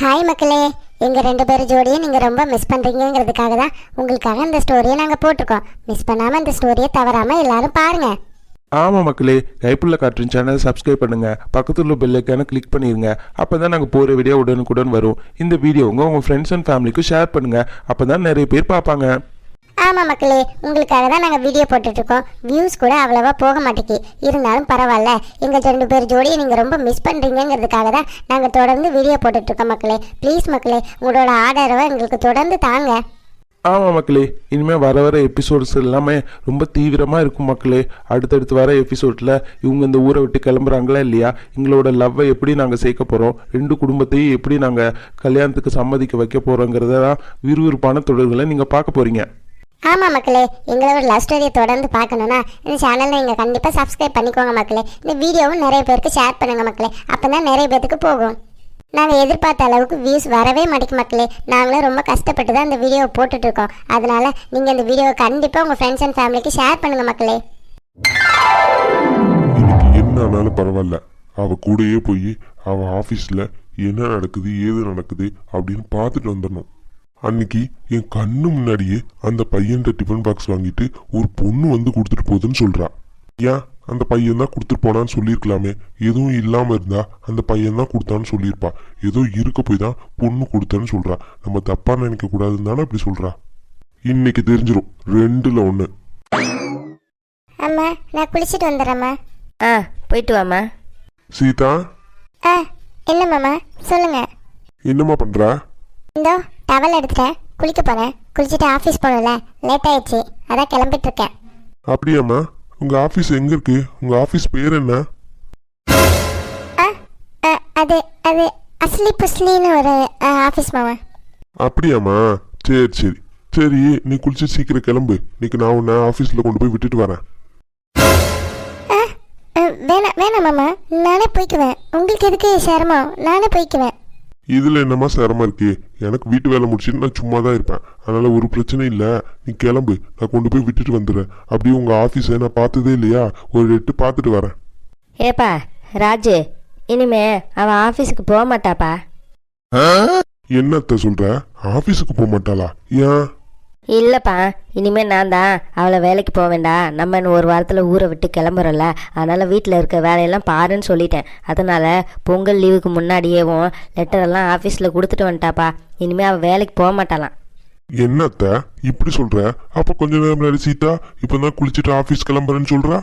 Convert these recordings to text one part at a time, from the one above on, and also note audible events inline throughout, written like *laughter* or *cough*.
Hi மக்களே. எங்கள் ரெண்டு பேர் ஜோடியை நீங்கள் ரொம்ப மிஸ் பண்ணுறீங்கிறதுக்காக தான் உங்களுக்காக இந்த ஸ்டோரியை நாங்கள் போட்டிருக்கோம். மிஸ் பண்ணாமல் இந்த ஸ்டோரியை தவறாமல் எல்லாரும் பாருங்கள் ஆமாம் மக்களே. கைப்புள்ள காற்றின் சேனலை சப்ஸ்கிரைப் பண்ணுங்க. பக்கத்தில் உள்ள பெல்லைக்கான கிளிக் பண்ணிடுங்க அப்போ தான் நாங்கள் போகிற வீடியோ உடனுக்குடன் வரும். இந்த வீடியோங்க உங்கள் ஃப்ரெண்ட்ஸ் அண்ட் ஃபேமிலிக்கும் ஷேர் பண்ணுங்கள் அப்போ தான் நிறைய பேர் பார்ப்பாங்க. ஆமாம் மக்களே உங்களுக்காக தான் நாங்கள் வீடியோ போட்டுட்ருக்கோம். வியூஸ் கூட அவ்வளோவா போக மாட்டேங்கி இருந்தாலும் பரவாயில்ல. எங்கள் ரெண்டு பேர் ஜோடியை நீங்கள் ரொம்ப மிஸ் பண்ணுறீங்கிறதுக்காக தான் நாங்கள் தொடர்ந்து வீடியோ போட்டுட்ருக்கோம் மக்களே. ப்ளீஸ் மக்களே உங்களோட ஆதரவை எங்களுக்கு தொடர்ந்து தாங்க. ஆமாம் மக்களே இனிமேல் வர வர எபிசோட்ஸ் எல்லாமே ரொம்ப தீவிரமாக இருக்கும் மக்களே. அடுத்தடுத்து வர எபிசோடில் இவங்க இந்த ஊரை விட்டு கிளம்புறாங்களா இல்லையா? எங்களோட லவ்வை எப்படி நாங்கள் சேர்க்க போகிறோம் ரெண்டு குடும்பத்தையும் எப்படி நாங்கள் கல்யாணத்துக்கு சம்மதிக்க வைக்க போகிறோங்கிறத தான் விறுவிறுப்பான தொடர்களை நீங்கள் பார்க்க போகிறீங்க ஆமாம் மக்களே எங்களோட லவ் ஸ்டோரியை தொடர்ந்து பார்க்கணுன்னா இந்த சேனலை நீங்கள் கண்டிப்பாக சப்ஸ்கிரைப் பண்ணிக்கோங்க மக்களே. இந்த வீடியோவும் நிறைய பேருக்கு ஷேர் பண்ணுங்க மக்களே. அப்போ தான் நிறைய பேருக்கு போகும். நாங்கள் எதிர்பார்த்த அளவுக்கு வியூஸ் வரவே மாட்டேங்க மக்களே. நாங்களும் ரொம்ப கஷ்டப்பட்டு தான் இந்த வீடியோவை போட்டுட்ருக்கோம் அதனால் நீங்கள் இந்த வீடியோவை கண்டிப்பாக உங்கள் ஃப்ரெண்ட்ஸ் அண்ட் ஃபேமிலிக்கு ஷேர் பண்ணுங்க மக்களே. இன்னைக்கு என்ன ஆனாலும் பரவாயில்ல. அவ கூடயே போய் அவள் ஆஃபீஸில் என்ன நடக்குது ஏது நடக்குது அப்படின்னு பார்த்துட்டு வந்துடணும். அன்னைக்கு என் கண்ணு முன்னாடியே அந்த பையன்கிட்ட டிஃபன் பாக்ஸ் வாங்கிட்டு ஒரு பொண்ணு வந்து கொடுத்துட்டு போகுதுன்னு சொல்றா. ஏன்? அந்த பையன் தான் கொடுத்துட்டு போனான்னு சொல்லியிருக்கலாமே. எதுவும் இல்லாம இருந்தா அந்த பையன் தான் கொடுத்தான்னு சொல்லியிருப்பா. ஏதோ இருக்க போய் தான் பொண்ணு கொடுத்தேன்னு சொல்றா. நம்ம தப்பா நினைக்க கூடாதுன்னு தானே அப்படி சொல்றா. இன்னைக்கு தெரிஞ்சிரும். ரெண்டுல ஒண்ணு. அம்மா நான் குளிச்சுட்டு வந்துடுறேம்மா. ஆ போயிட்டு வாம்மா. சீதா? ஆ மாமா சொல்லுங்கள் என்னம்மா பண்றா? இந்தோ. டவல் எடுத்துட்டேன் குளிக்க போகிறேன் குளிச்சுட்டு ஆஃபீஸ் போகணும்ல. லேட் ஆயிடுச்சு. அதான் கிளம்பிட்டு இருக்கேன் அப்படியாம்மா? உங்க ஆபீஸ் எங்க இருக்கு? உங்க ஆபீஸ் பேர் என்ன? அது அது அஸ்லி புஸ்லின்னு ஒரு ஆஃபீஸ் மாமா. அப்படியாம்மா? சரி சரி. சரி நீ குளிச்சு சீக்கிரம் கிளம்பு. இன்னைக்கு நான் உன்னை ஆஃபீஸில் கொண்டு போய் விட்டுட்டு வரேன். வேணாம் வேணாம் மாமா. நானே போய்க்குவேன். உங்களுக்கு எதுக்கு சிரமம்? நானே போய்க்குவேன். இதில் என்னம்மா சிரமம் இருக்கு? எனக்கு வீட்டு வேலை முடிச்சுட்டு நான் சும்மா தான் இருப்பேன். அதனால ஒரு பிரச்சனையும் இல்லை. நீ கிளம்பு. நான் கொண்டு போய் விட்டுட்டு வந்துடுறேன். அப்படியே உங்கள் ஆஃபீஸை நான் பார்த்ததே இல்லையா? ஒரு எட்டு பார்த்துட்டு வரேன். ஏப்பா ராஜு இனிமே அவன் ஆஃபீஸுக்கு போக மாட்டாப்பா. என்னத்த சொல்ற? ஆஃபீஸுக்கு போக மாட்டாளா? ஏன்? இல்லைப்பா இனிமே நான் தான் அவளை வேலைக்கு போக வேண்டாம் நம்ம இன்னும் ஒரு வாரத்தில் ஊரை விட்டு கிளம்புறோம்ல. அதனால் வீட்டில் இருக்க வேலையெல்லாம் பாருன்னு சொல்லிட்டேன். அதனால் பொங்கல் லீவுக்கு முன்னாடியேவும் லெட்டரெல்லாம் ஆஃபீஸில் கொடுத்துட்டு வந்துட்டாப்பா. இனிமே அவள் வேலைக்கு போக மாட்டாளாம். என்னத்த? இப்படி சொல்ற? அப்போ கொஞ்ச நேரம் முன்னாடி சீதா இப்போ தான் குளிச்சுட்டு ஆஃபீஸ் கிளம்புறேன்னு சொல்றா?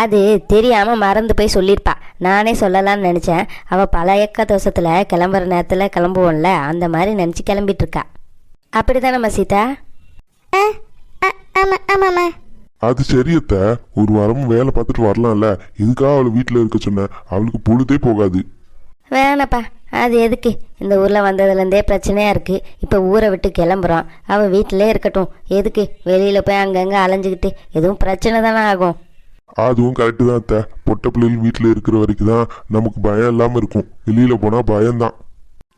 அது தெரியாம மறந்து போய் சொல்லியிருப்பா நானே சொல்லலாம்னு நினச்சேன். அவள் பழையக்க தோசத்தில் கிளம்புற நேரத்தில் கிளம்புவோம்ல. அந்த மாதிரி நினச்சி கிளம்பிட்டு இருக்கா. அப்படிதானம்மா சீதா? ஆமாம்மா. அது சரியத்த ஒரு வாரமும் வேலை பார்த்துட்டு வரலாம்ல. இதுக்காக அவளை வீட்டில் இருக்க சொன்னேன். அவளுக்கு பொழுதே போகாது. வேணாப்பா அது எதுக்கு? இந்த ஊரில் வந்ததுலேருந்தே பிரச்சனையாக இருக்குது இப்போ ஊரை விட்டு கிளம்புறோம் அவள் வீட்டிலே இருக்கட்டும். எதுக்கு? வெளியில் போய் அங்கங்கே அலைஞ்சிக்கிட்டு எதுவும் பிரச்சனை தானே ஆகும். அதுவும் கரெக்டு தான் அத்தை. பொட்டை பிள்ளைகள் வீட்டில் இருக்கிற வரைக்கும் தான் நமக்கு பயம் இல்லாமல் இருக்கும். வெளியில் போனால் பயம்தான்.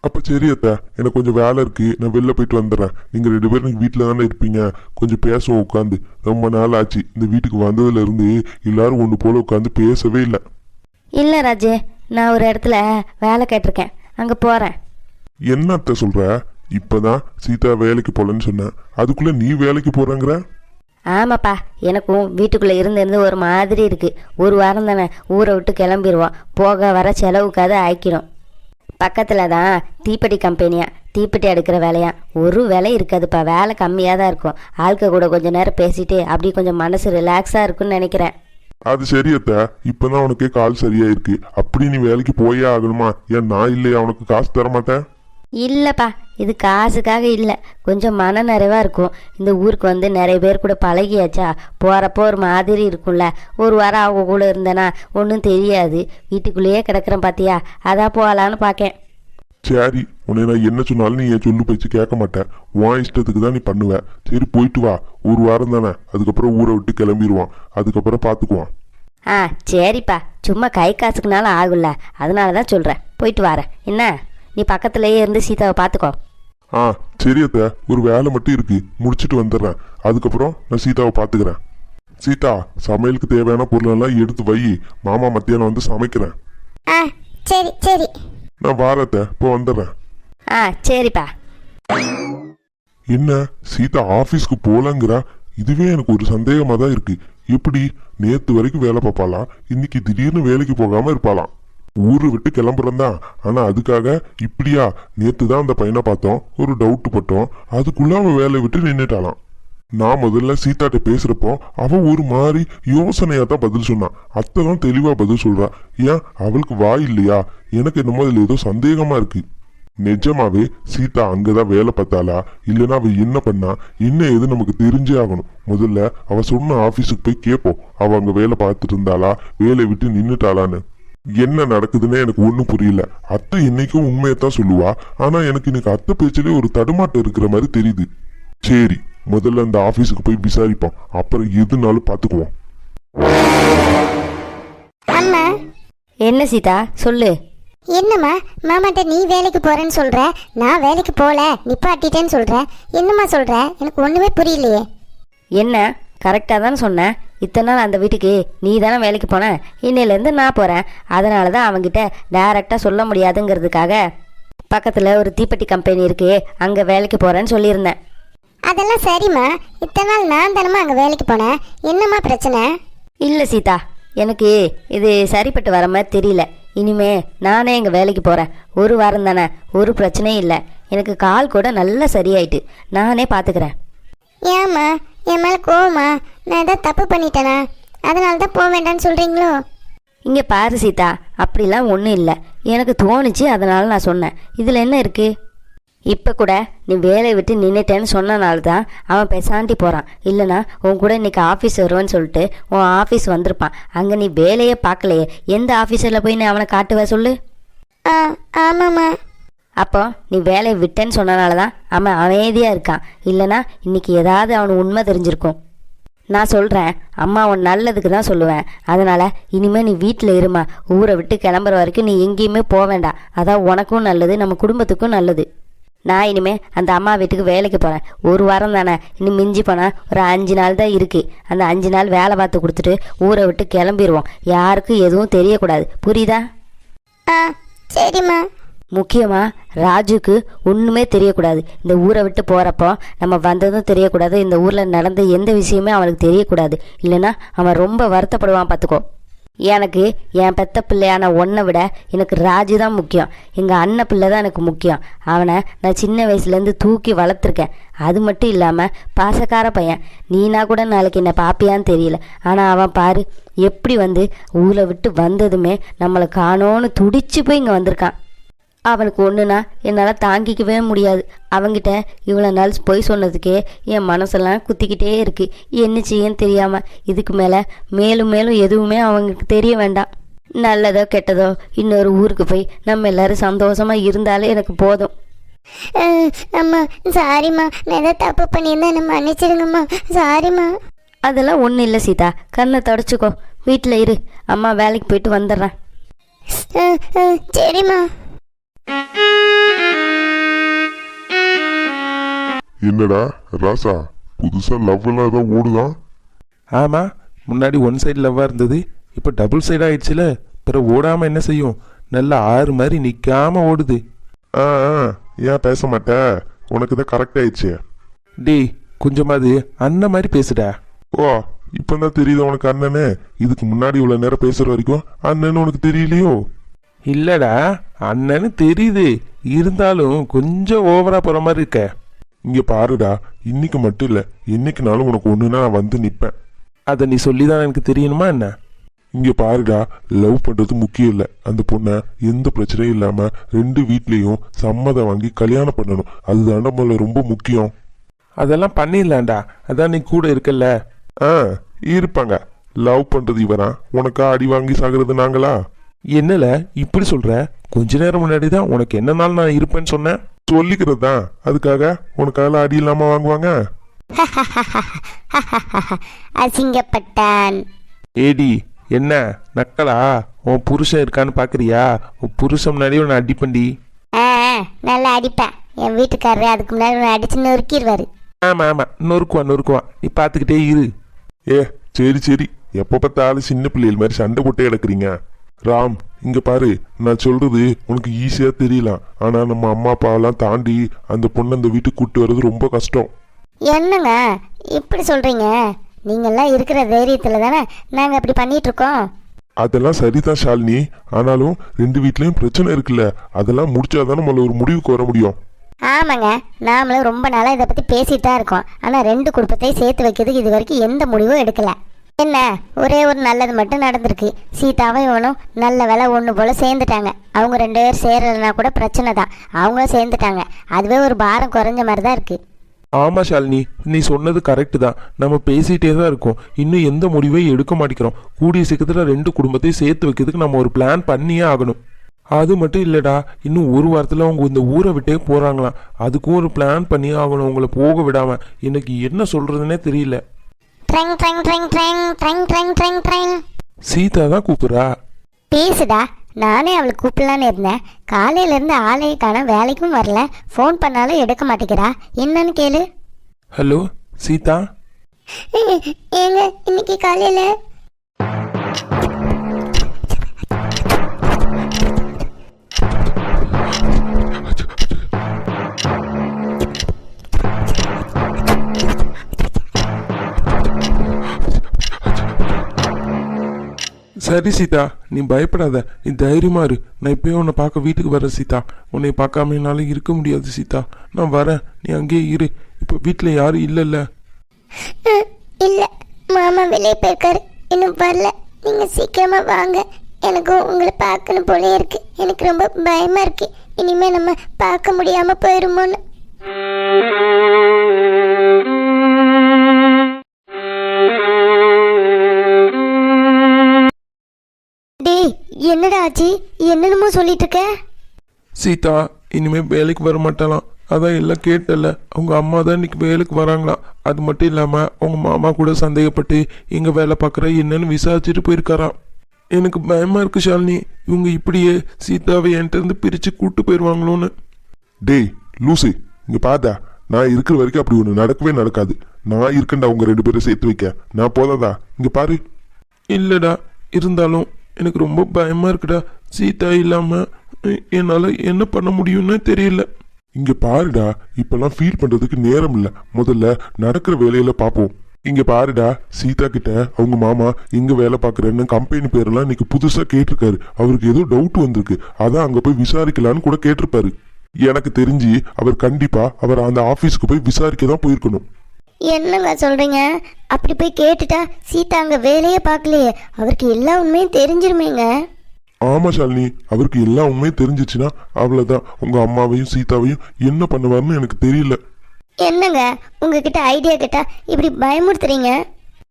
அப்போ சரி அத்தை எனக்கு கொஞ்சம் வேலை இருக்கு. நான் வெளில போயிட்டு வந்துடுறேன். நீங்கள் ரெண்டு பேரும் வீட்டில் தானே இருப்பீங்க. கொஞ்சம் பேசுவோம் உட்காந்து. ரொம்ப நாள் ஆச்சு. இந்த வீட்டுக்கு வந்ததுல இருந்து எல்லாரும் ஒன்று போல உட்காந்து பேசவே இல்லை. இல்லை ராஜு நான் ஒரு இடத்துல வேலை கேட்டிருக்கேன். அங்கே போகிறேன் என்ன அத்தை சொல்ற? இப்பதான் சீதா வேலைக்கு போலன்னு சொன்னேன் அதுக்குள்ள நீ வேலைக்கு போறேங்கிற? ஆமாப்பா எனக்கும் வீட்டுக்குள்ளே இருந்து இருந்து ஒரு மாதிரி இருக்குது ஒரு வாரம் தானே ஊரை விட்டு கிளம்பிடுவோம் போக வர செலவுக்காக ஆய்க்கிறோம் பக்கத்தில் தான் தீப்பெட்டி கம்பெனியா? தீப்பெட்டி எடுக்கிற வேலையா? ஒரு வேலை இருக்காதுப்பா. வேலை கம்மியாக தான் இருக்கும். ஆட்க கூட கொஞ்சம் நேரம் பேசிட்டு அப்படியே கொஞ்சம் மனசு ரிலாக்ஸாக இருக்குன்னு நினைக்கிறேன். அது சரி அத்தை. இப்பதான் உனக்கே கால் சரியா இருக்கு அப்படி நீ வேலைக்கு போயே ஆகணுமா? ஏன் நான் இல்லையா? உனக்கு காசு தர மாட்டேன் இல்லைப்பா. இது காசுக்காக இல்லை. கொஞ்சம் மன நிறைவாக இருக்கும். இந்த ஊருக்கு வந்து நிறைய பேர் கூட பழகியாச்சா? போகிறப்போ ஒரு மாதிரி இருக்கும்ல. ஒரு வாரம் அவங்க கூட இருந்தேனா? ஒன்றும் தெரியாது. வீட்டுக்குள்ளேயே கிடக்குறேன் பார்த்தியா அதான் போகலான்னு பார்க்கேன் சரி உன்னை நான் என்ன சொன்னாலும் நீ என் சொல்லு பேச்சு கேட்க மாட்டேன். உன் இஷ்டத்துக்கு தான் நீ பண்ணுவ. சரி போயிட்டு வா. ஒரு வாரம் தானே. அதுக்கப்புறம் ஊரை விட்டு கிளம்பிடுவான் அதுக்கப்புறம் பார்த்துக்குவான் ஆ சரிப்பா. சும்மா கை காசுக்குனாலும் ஆகும்ல. அதனால தான் சொல்கிறேன் போயிட்டு வரேன். என்ன? நீ பக்கத்துலேயே இருந்து சீதாவை பார்த்துக்கோ ஆ சரி அத்தை. ஒரு வேலை மட்டும் இருக்கு. முடிச்சிட்டு வந்துடுறேன். அதுக்கப்புறம் நான் சீதாவை பார்த்துக்கிறேன். சீதா சமையலுக்கு தேவையான பொருளெல்லாம் எடுத்து வை. மாமா மத்தியானம் வந்து சமைக்கிறேன். ஆ சரி சரி. நான் வாரத்தை இப்போ வந்துடுறேன். ஆ சரிப்பா. என்ன? சீதா ஆபீஸ்க்கு போலங்கிறா இதுவே எனக்கு ஒரு சந்தேகமா தான் இருக்கு. எப்படி? நேத்து வரைக்கும் வேலை பார்ப்பாளா? இன்னைக்கு திடீர்னு வேலைக்கு போகாம இருப்பாளாம். ஊரு விட்டு கிளம்புறந்தான் ஆனா அதுக்காக இப்படியா? நேத்து தான் அந்த பையனை பார்த்தோம். ஒரு டவுட் பட்டோம். அதுக்குள்ள அவன் வேலையை விட்டு நின்னுட்டாளாம். நான் முதல்ல சீதாட்ட பேசுறப்போ அவ ஒரு மாதிரி யோசனையா தான் பதில் சொன்னான். அத்தை தான் தெளிவா பதில் சொல்றா. ஏன் அவளுக்கு வாய் இல்லையா? எனக்கு என்னமோ அதுல ஏதோ சந்தேகமா இருக்கு. நிஜமாவே சீதா அங்கதான் வேலை பார்த்தாளா? இல்லைன்னா அவ என்ன பண்ணா? என்ன ஏது நமக்கு தெரிஞ்சே ஆகணும். முதல்ல அவ சொன்ன ஆபீஸுக்கு போய் கேட்போம் அவ அங்க வேலை பார்த்துட்டு இருந்தாளா? வேலையை விட்டு நின்னுட்டாளான்னு. என்ன நடக்குதுன்னு எனக்கு ஒண்ணும் புரியல. அத்தை இன்னைக்கும் உண்மையத்தான் சொல்லுவா. ஆனா எனக்கு இன்னைக்கு அத்தை பேச்சிலே ஒரு தடுமாட்டம் இருக்கிற மாதிரி தெரியுது. சரி முதல்ல அந்த ஆபீஸுக்கு போய் விசாரிப்போம். அப்புறம் எதுனாலும் பாத்துக்குவோம் அம்மா. என்ன சீதா? சொல்லு. என்னம்மா மாமாட்ட நீ வேலைக்கு போறேன்னு சொல்ற? நான் வேலைக்கு போல நிப்பாட்டிட்டேன்னு சொல்ற? என்னம்மா சொல்ற? எனக்கு ஒண்ணுமே புரியலையே. என்ன? கரெக்டாக தானே சொன்னேன் இத்தனை நாள் அந்த வீட்டுக்கு நீ தானே வேலைக்கு போன? இன்னையிலேருந்து நான் போகிறேன் அதனால தான் அவங்கிட்ட டைரெக்டாக சொல்ல முடியாதுங்கிறதுக்காக பக்கத்தில் ஒரு தீப்பெட்டி கம்பெனி இருக்கு. அங்கே வேலைக்கு போகிறேன்னு சொல்லியிருந்தேன். அதெல்லாம் சரிம்மா. இத்தனை நாள் நான் தானம்மா அங்கே வேலைக்கு போனேன் என்னம்மா பிரச்சனை? இல்லை சீதா. எனக்கு இது சரிப்பட்டு வர மாதிரி தெரியல. இனிமே நானே எங்கள் வேலைக்கு போகிறேன் ஒரு வாரம் தானே. ஒரு பிரச்சனையும் இல்லை. எனக்கு கால் கூட நல்லா சரியாயிட்டு. நானே பார்த்துக்கிறேன் ஏம்மா? என் மேலே கோவமா? நான் ஏதாவது தப்பு பண்ணிட்டேனா? அதனால தான் போக வேண்டாம்னு சொல்கிறீங்களோ இங்கே பாரு சீதா அப்படிலாம் ஒன்றும் இல்லை. எனக்கு தோணுச்சு அதனால நான் சொன்னேன். இதில் என்ன இருக்குது இப்போ கூட நீ வேலையை விட்டு நின்றுட்டேன்னு சொன்னனால தான் அவன் பெசாண்டி போகிறான் இல்லைனா உன் கூட இன்னைக்கு ஆஃபீஸ் வருவேன்னு சொல்லிட்டு உன் ஆஃபீஸ் வந்திருப்பான். அங்கே நீ வேலையே பார்க்கலையே. எந்த ஆஃபீஸரில் போய் நீ அவனை காட்டுவ சொல்லு? ஆ ஆமாம்மா. அப்போ நீ வேலையை விட்டேன்னு சொன்னனால தான் அவன் அமைதியாக இருக்கான். இல்லைனா இன்னைக்கு ஏதாவது அவனுக்கு உண்மை தெரிஞ்சிருக்கும். நான் சொல்கிறேன் அம்மா உன் நல்லதுக்கு தான் சொல்லுவேன். அதனால் இனிமேல் நீ வீட்டில் இருமா. ஊரை விட்டு கிளம்புற வரைக்கும் நீ எங்கேயுமே போக வேண்டாம். அதான் உனக்கும் நல்லது நம்ம குடும்பத்துக்கும் நல்லது. நான் இனிமேல் அந்த அம்மா வீட்டுக்கு வேலைக்கு போகிறேன் ஒரு வாரம் தானே. இன்னும் மிஞ்சி போனால் ஒரு அஞ்சு நாள் தான் இருக்குது அந்த அஞ்சு நாள் வேலை பார்த்து கொடுத்துட்டு ஊரை விட்டு கிளம்பிடுவோம் யாருக்கும் எதுவும் தெரியக்கூடாது. புரியுதா? ஆ சரிம்மா. முக்கியமாக ராஜுக்கு ஒன்றுமே தெரியக்கூடாது. இந்த ஊரை விட்டு போகிறப்போ நம்ம வந்ததும் தெரியக்கூடாது இந்த ஊரில் நடந்த எந்த விஷயமே அவனுக்கு தெரியக்கூடாது. இல்லைன்னா அவன் ரொம்ப வருத்தப்படுவான் பார்த்துக்கோ. எனக்கு என் பெத்த பிள்ளையான ஒன்றை விட எனக்கு ராஜு தான் முக்கியம். எங்கள் அண்ணன் பிள்ளை தான் எனக்கு முக்கியம். அவனை நான் சின்ன வயசுலேருந்து தூக்கி வளர்த்துருக்கேன். அது மட்டும் இல்லாமல் பாசக்கார பையன். நீனா கூட நாளைக்கு என்னை பாப்பியான்னு தெரியல. ஆனால் அவன் பாரு எப்படி வந்து ஊரை விட்டு வந்ததுமே நம்மளை காணோன்னு துடிச்சு போய் இங்கே வந்திருக்கான். அவனுக்கு ஒன்றுனா என்னால் தாங்கிக்கவே முடியாது. அவங்கிட்ட இவ்வளோ நாள் பொய் சொன்னதுக்கே என் மனசெல்லாம் குத்திக்கிட்டே இருக்கு. என்ன செய்யன்னு தெரியாமல் இதுக்கு மேலே மேலும் மேலும் எதுவுமே அவங்களுக்கு தெரிய வேண்டாம். நல்லதோ கெட்டதோ இன்னொரு ஊருக்கு போய் நம்ம எல்லாரும் சந்தோஷமாக இருந்தாலே எனக்கு போதும். அம்மா சாரிம்மா. நான் ஏதாவது தப்பு பண்ணியிருந்தேன் என்ன மன்னிச்சிடுங்கம்மா சாரிம்மா. அதெல்லாம் ஒன்றும் இல்லை சீதா. கண்ணை தொடச்சிக்கோ. வீட்டில் இரு. அம்மா வேலைக்கு போயிட்டு வந்துடுறேன். சரிம்மா. என்னடா ராசா புதுசா லவ் எல்லாம் ஏதோ ஓடுதான் ஆமாம் முன்னாடி ஒன் சைடு லவ்வாக இருந்தது இப்போ டபுள் சைடு ஆயிடுச்சுல பிறகு ஓடாமல் என்ன செய்யும்? நல்லா ஆறு மாதிரி நிற்காம ஓடுது. ஆ ஆ, ஏன் பேச மாட்ட? உனக்கு தான் கரெக்ட் ஆயிடுச்சு. டேய் கொஞ்சமாவது அண்ணன் மாதிரி பேசுடா. ஓ இப்பதான் தெரியுது உனக்கு அண்ணனே? இதுக்கு முன்னாடி இவ்வளவு நேரம் பேசுற வரைக்கும் அண்ணன்னு உனக்கு தெரியலையோ? இல்லடா அண்ணன்னு தெரியுது. இருந்தாலும் கொஞ்சம் ஓவரா போற மாதிரி இருக்க. இங்க பாருடா இன்னைக்கு மட்டும் இல்ல என்னைக்குனாலும் உனக்கு ஒண்ணுனா நான் வந்து நிப்பேன். அதை நீ சொல்லி தான் எனக்கு தெரியணுமா என்ன? இங்க பாருடா லவ் பண்றது முக்கியம் இல்ல. அந்த பொண்ணை எந்த பிரச்சனையும் இல்லாம ரெண்டு வீட்லயும் சம்மதம் வாங்கி கல்யாணம் பண்ணணும். அதுதான் நம்மள ரொம்ப முக்கியம். அதெல்லாம் பண்ணிடலாம்டா. அதான் நீ கூட இருக்கல்ல. ஆ இருப்பாங்க. லவ் பண்றது இவரா உனக்கா அடி வாங்கி சாகிறது நாங்களா? என்னல இப்படி சொல்ற? கொஞ்ச நேரம் முன்னாடி தான் உனக்கு என்ன நாள் நான் இருப்பேன்னு சொன்னேன்? சொல்லிக்கிறது தான் அதுக்காக உனக்கால அடி இல்லாம வாங்குவாங்க? *laughs* அசிங்கப்பட்டான். ஏடி என்ன? நக்கலா? உன் புருஷன் இருக்கான்னு பாக்குறியா? உன் புருஷன் முன்னாடி உன்னை அடிப்பண்டி நல்லா அடிப்பேன். என் வீட்டுக்காரரு அதுக்கு முன்னாடி உன்னை அடிச்சு நொறுக்கிடுவாரு ஆமா ஆமா. நொறுக்குவான் நொறுக்குவான் நீ பார்த்துக்கிட்டே இரு. ஏ சரி சரி. எப்போ பார்த்தாலும் சின்ன பிள்ளைகள் மாதிரி சண்டை போட்டே கிடக்குறீங்க. ராம் இங்க பாரு நான் சொல்றது உனக்கு ஈஸியா தெரியலாம். ஆனா நம்ம அம்மா அப்பாவெல்லாம் தாண்டி அந்த பொண்ணை அந்த வீட்டுக்கு கூட்டு வர்றது ரொம்ப கஷ்டம். என்னங்க? இப்படி சொல்றீங்க? நீங்கெல்லாம் இருக்கிற தைரியத்தில் தானே நாங்கள் அப்படி பண்ணிட்டு இருக்கோம் அதெல்லாம் சரிதான் ஷாலினி. ஆனாலும் ரெண்டு வீட்லயும் பிரச்சனை இருக்குல்ல. அதெல்லாம் முடிச்சாதான் நம்மள ஒரு முடிவுக்கு வர முடியும். ஆமாங்க. நாமளும் ரொம்ப நாளாக இதை பற்றி பேசிட்டு தான் இருக்கோம். ஆனால் ரெண்டு குடும்பத்தையும் சேர்த்து வைக்கிறதுக்கு இது வரைக்கும் எந்த முடிவும் எடுக்கல. என்ன? ஒரே ஒரு நல்லது மட்டும் நடந்திருக்கு. சீதாவும் இவனும் நல்ல வேலை ஒன்று போல் சேர்ந்துட்டாங்க. அவங்க ரெண்டு பேர் சேரலைன்னா கூட பிரச்சனை தான். அவங்க சேர்ந்துட்டாங்க. அதுவே ஒரு பாரம் குறைஞ்ச மாதிரி தான் இருக்குது ஆமா ஷாலினி. நீ சொன்னது கரெக்டு தான். நம்ம பேசிகிட்டே தான் இருக்கோம். இன்னும் எந்த முடிவையும் எடுக்க மாட்டேங்கிறோம். கூடிய சீக்கிரத்தில் ரெண்டு குடும்பத்தையும் சேர்த்து வைக்கிறதுக்கு நம்ம ஒரு பிளான் பண்ணியே ஆகணும். அது மட்டும் இல்லைடா. இன்னும் ஒரு வாரத்தில் அவங்க இந்த ஊரை விட்டே போகிறாங்களாம் அதுக்கும் ஒரு பிளான் பண்ணியே ஆகணும். அவங்கள போக விடாமல் எனக்கு என்ன சொல்கிறதுனே தெரியல. ட்ரெங் ட்ரெங் ட்ரெங் ட்ரெங் ட்ரெங் ட்ரெங் ட்ரெங் ட்ரெங் சீதா தான் கூப்பிடுறா? பேசுடா. நானே அவளை கூப்பிடலான்னு இருந்தேன். காலையிலேருந்து ஆளையே காண வேலைக்கும் வரல. ஃபோன் பண்ணாலும் எடுக்க மாட்டேங்கிறா. என்னன்னு கேளு. ஹலோ சீதா? ஏங்க இன்னைக்கு காலையில்? சரி சீதா. நீ பயப்படாத. நீ தைரியமா இரு. நான் இப்பயே உன்னை பார்க்க வீட்டுக்கு வரேன் சீதா. உன்னை பார்க்காம என்னால இருக்க முடியாது சீதா. நான் வரேன். நீ அங்கேயே இரு. இப்போ வீட்டில் யாரும் இல்லைல்ல. இல்லை. மாமா வெளியே போயிருக்காரு. இன்னும் வரல. நீங்கள் சீக்கிரமாக வாங்க. எனக்கும் உங்களை பார்க்கணும் போல இருக்கு. எனக்கு ரொம்ப பயமாக இருக்கு. இனிமே நம்ம பார்க்க முடியாமல் போயிருமோன்னு. என்னடா ஆச்சு? என்னென்னமோ சொல்லிட்டு இருக்க சீதா இனிமே வேலைக்கு வர மாட்டாளாம் அதான் எல்லாம் கேட்டல அவங்க அம்மா தான் இன்னைக்கு வேலைக்கு வராங்களாம் அது மட்டும் இல்லாமல் அவங்க மாமா கூட சந்தேகப்பட்டு எங்க வேலை பார்க்குற என்னன்னு விசாரிச்சுட்டு போயிருக்காராம் எனக்கு பயமா இருக்கு ஷாலினி. இவங்க இப்படியே சீதாவை என்கிட்ட இருந்து பிரிச்சு கூட்டு போயிடுவாங்களோன்னு டேய் லூசு இங்க பாத்தா நான் இருக்கிற வரைக்கும் அப்படி ஒன்று நடக்கவே நடக்காது. நான் இருக்கேன்டா உங்க ரெண்டு பேரும் சேர்த்து வைக்க. நான் போதாதா? இங்க பாரு. இல்லடா இருந்தாலும் எனக்கு ரொம்ப பயமா இருக்குடா. சீதா இல்லாம என்னால் என்னால என்ன பண்ண முடியும்னு தெரியல. இங்க பாருடா இப்பெல்லாம் ஃபீல் பண்றதுக்கு நேரம் இல்ல. முதல்ல நடக்கிற வேலையில பாப்போம். இங்க பாருடா சீதா கிட்ட அவங்க மாமா இங்க வேலை பாக்குறேன்னு கம்பெனி பேரெல்லாம் இன்னைக்கு புதுசா கேட்டிருக்காரு. அவருக்கு ஏதோ டவுட் வந்திருக்கு. அதான் அங்க போய் விசாரிக்கலான்னு கூட கேட்டிருப்பாரு. எனக்கு தெரிஞ்சு அவர் கண்டிப்பா அவர் அந்த ஆபீஸ்க்கு போய் விசாரிக்க தான் போயிருக்கணும். என்னங்க சொல்றீங்க? அப்படி போய் கேட்டுட்டா சீதா அங்க வேலையே பார்க்கலையே. அவருக்கு எல்லா உண்மையும் தெரிஞ்சிருமேங்க. ஆமா ஷாலினி. அவருக்கு எல்லா உண்மையும் தெரிஞ்சிச்சுன்னா அவ்வளவுதான். உங்க அம்மாவையும் சீதாவையும் என்ன பண்ணுவாருன்னு எனக்கு தெரியல. என்னங்க? உங்ககிட்ட ஐடியா கேட்டா இப்படி பயமுறுத்துறீங்க?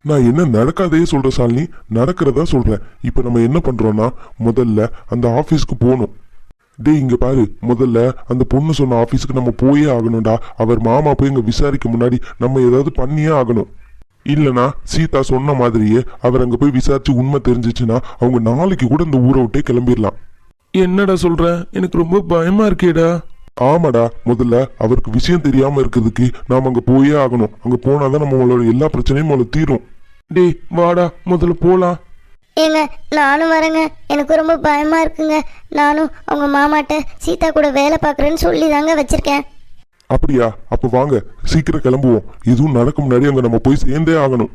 நான் என்ன நடக்காதே சொல்ற சாலினி நடக்கிறதா சொல்றேன். இப்போ நம்ம என்ன பண்றோம்னா முதல்ல அந்த ஆபீஸ்க்கு போகணும். டேய் இங்க பாரு. முதல்ல அந்த பொண்ணு சொன்ன ஆபீஸ்க்கு நம்ம போயே ஆகணும்டா. அவர் மாமா போய் இங்க விசாரிக்க முன்னாடி நம்ம ஏதாவது பண்ணியே ஆகணும். இல்லனா சீதா சொன்ன மாதிரியே அவர் அங்க போய் விசாரிச்சு உண்மை தெரிஞ்சிச்சுன்னா அவங்க நாளைக்கு கூட இந்த ஊரை விட்டே கிளம்பிடலாம். என்னடா சொல்ற? எனக்கு ரொம்ப பயமா இருக்கேடா. ஆமாடா. முதல்ல அவருக்கு விஷயம் தெரியாம இருக்கிறதுக்கு நாம அங்க போயே ஆகணும். அங்க போனாதான் நம்மளோட எல்லா பிரச்சனையும் முதல்ல தீரும். டேய் வாடா. முதல்ல போலாம். ஏங்க நானும் வரேங்க. எனக்கு ரொம்ப பயமா இருக்குங்க. நானும் அவங்க மாமாட்ட சீதா கூட வேலை பார்க்குறேன்னு சொல்லி தாங்க வச்சிருக்கேன். அப்படியா? அப்போ வாங்க சீக்கிரம் கிளம்புவோம். எதுவும் நடக்க முன்னாடி அங்கே நம்ம போய் சேர்ந்தே ஆகணும்.